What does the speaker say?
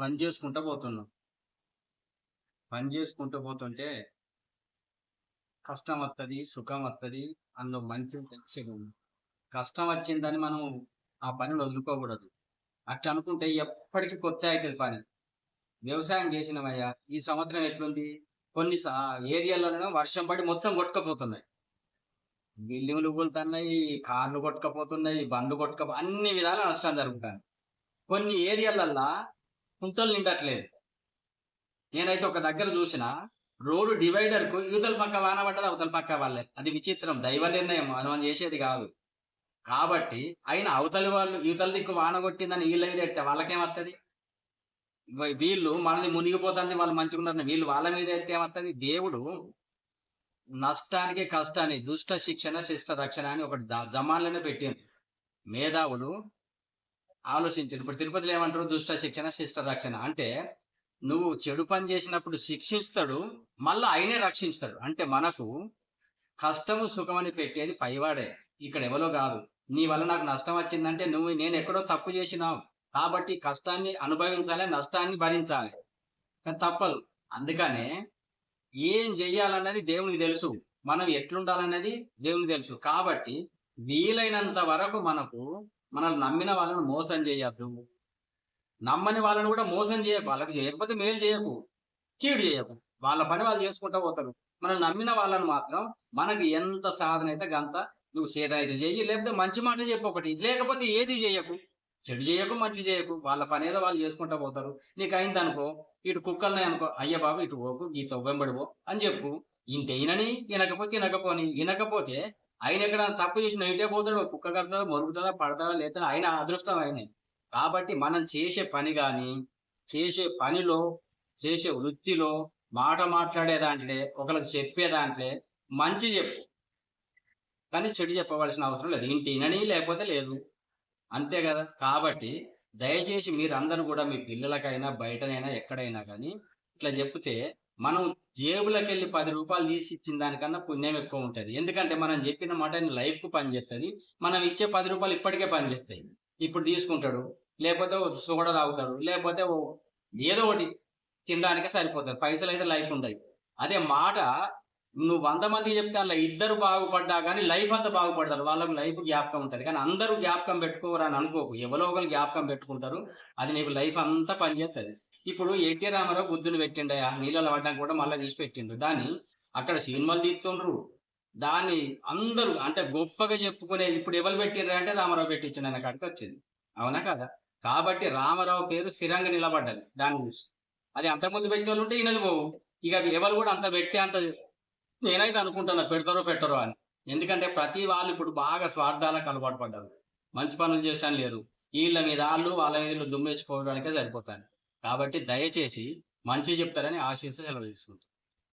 పని చేసుకుంటూ పోతున్నాం. పని చేసుకుంటూ పోతుంటే కష్టం వస్తుంది సుఖం వస్తుంది అందులో మంచి తెలిసేది కష్టం వచ్చిందని మనం ఆ పనిని వదులుకోకూడదు. అట్లా అనుకుంటే ఎప్పటికీ కొత్త అవుతుంది పని. వ్యవసాయం చేసినవయ్యా ఈ సంవత్సరం ఎట్లుంది? కొన్ని సా- వర్షం పడి మొత్తం కొట్టుకపోతున్నాయి. బిల్డింగ్లు కూలుతున్నాయి కార్లు కొట్టుకపోతున్నాయి బండ్లు కొట్టుకపో అన్ని విధాల నష్టం జరుగుతుంది. కొన్ని ఏరియాలల్లా కుంటలు నిండట్లేదు నేనైతే ఒక దగ్గర చూసిన రోడ్డు డివైడర్కు యువతల పక్క వాన పడ్డది అవతల పక్క వాళ్ళే. అది విచిత్రం దైవ నిర్ణయం మనం చేసేది కాదు. కాబట్టి అయినా అవతలి వాళ్ళు యువతల దిక్కు వాన కొట్టిందని వీళ్ళ మీద ఎత్తే వాళ్ళకేమత్తది వీళ్ళు మనది మునిగిపోతుంది వాళ్ళు మంచిగా వీళ్ళు వాళ్ళ మీద ఎత్తే ఏమత్తది? దేవుడు నష్టానికి కష్టాన్ని దుష్ట శిక్షణ శిష్ట రక్షణ అని ఒకటి జమాన్లనే జమాన్లోనే పెట్టింది మేధావులు ఆలోచించారు ఇప్పుడు తిరుపతిలో ఏమంటారు? దుష్ట శిక్షణ శిష్ట రక్షణ. అంటే నువ్వు చెడు పని చేసినప్పుడు శిక్షిస్తాడు మళ్ళీ ఆయనే రక్షిస్తాడు అంటే మనకు కష్టము సుఖమని పెట్టేది పైవాడే. ఇక్కడ ఎవరో కాదు. నీ వల్ల నాకు నష్టం వచ్చిందంటే నువ్వు నేను ఎక్కడో తప్పు చేసినావు. కాబట్టి కష్టాన్ని అనుభవించాలి నష్టాన్ని భరించాలి. కానీ తప్పదు. అందుకనే ఏం చెయ్యాలన్నది దేవునికి తెలుసు. మనం ఎట్లుండాలన్నది దేవునికి తెలుసు. కాబట్టి వీలైనంత వరకు మనకు మనల్ని నమ్మిన వాళ్ళని మోసం చేయద్దు. నమ్మని వాళ్ళని కూడా మోసం చేయకు. వాళ్ళకి చేయకపోతే మేలు చేయకు. కీడు చేయకు. వాళ్ళ పని వాళ్ళు చేసుకుంటా పోతారు. మనం నమ్మిన వాళ్ళని మాత్రం మనకి ఎంత సాధన అయితే గంత నువ్వు సేద అయితే చేయి లేకపోతే మంచి మాట చెప్పు ఒకటి. లేకపోతే ఏది చేయకు. చెడు చేయకు మంచి చేయకు. వాళ్ళ పని ఏదో వాళ్ళు చేసుకుంటా పోతారు. నీకు అయింది అనుకో ఇటు కుక్కల్ని అనుకో అయ్య బాబు ఇటు పోకు ఈ తొవ్వెంబడిపో అని చెప్పు. ఇంటే వినకపోతే వినకపోని వినకపోతే ఆయన ఎక్కడ తప్పు చేసిన ఇటే పోతాడు కుక్క కడతాడో మరుగుతుందా పడతాడా లేదా ఆయన అదృష్టం ఆయనే. కాబట్టి మనం చేసే పని కానీ చేసే పనిలో చేసే వృత్తిలో మాట మాట్లాడే దాంట్లో ఒకరికి చెప్పే దాంట్లో మంచి చెప్పు. కానీ చెడు చెప్పవలసిన అవసరం లేదు. ఇంటి వినని లేకపోతే లేదు. అంతే కదా. కాబట్టి దయచేసి మీరందరూ కూడా మీ పిల్లలకైనా బయటనైనా ఎక్కడైనా కానీ ఇట్లా చెప్తే మనం జేబులోకి వెళ్ళి పది రూపాయలు తీసి ఇచ్చిన దానికన్నా పుణ్యం ఎక్కువ ఉంటుంది. ఎందుకంటే మనం చెప్పిన మాట లైఫ్కు పనిచేస్తుంది మనం ఇచ్చే పది రూపాయలు ఇప్పటికే పనిచేస్తాయి. ఇప్పుడు తీసుకుంటాడు లేకపోతే సుగడ సోడ తాగుతాడు లేకపోతే ఓ ఏదో ఒకటి తినడానికే సరిపోతుంది. పైసలు అయితే లైఫ్ ఉండవు అదే మాట నువ్వు వంద మంది చెప్తే అలా ఇద్దరు బాగుపడ్డా కానీ లైఫ్ అంతా బాగుపడతారు. వాళ్ళకు లైఫ్ జ్ఞాపకం ఉంటుంది. కానీ అందరూ జ్ఞాపకం పెట్టుకోరు అని అనుకోకు. ఎవరో ఒకరు జ్ఞాపకం పెట్టుకుంటారు. అది నీకు లైఫ్ అంతా పనిచేస్తుంది ఇప్పుడు ఎన్టీ రామారావు బుద్ధుని పెట్టిండయా నీళ్ళలో పడ్డానికి కూడా మళ్ళీ తీసి పెట్టిండు. దాన్ని అక్కడ సినిమాలు తీస్తుండ్రు. దాన్ని అందరూ అంటే గొప్పగా చెప్పుకునే ఇప్పుడు ఎవరు పెట్టిండ్రు అంటే రామారావు పెట్టించండి అన్న కాడికి వచ్చింది. అవునా కదా? కాబట్టి రామారావు పేరు స్థిరంగా నిలబడ్డది. దాని గురించి అది అంతకుముందు పెట్టిన వాళ్ళు ఉంటే ఈయనది పోవు. ఇక ఎవరు కూడా అంత పెట్టే అంత నేనైతే అనుకుంటున్నా పెడతారో పెట్టరో అని. ఎందుకంటే ప్రతి వాళ్ళు ఇప్పుడు బాగా స్వార్థాలకు అలవాటు పడ్డారు. మంచి పనులు చేయడం లేరు. వీళ్ళ మీద వాళ్ళు వాళ్ళ మీద దుమ్మేసుకోవడానికే దుమ్మెచ్చుకోవడానికే సరిపోతాను కాబట్టి దయచేసి మంచి చెప్తారని ఆశిస్తూ సెలవు తీసుకుంటాం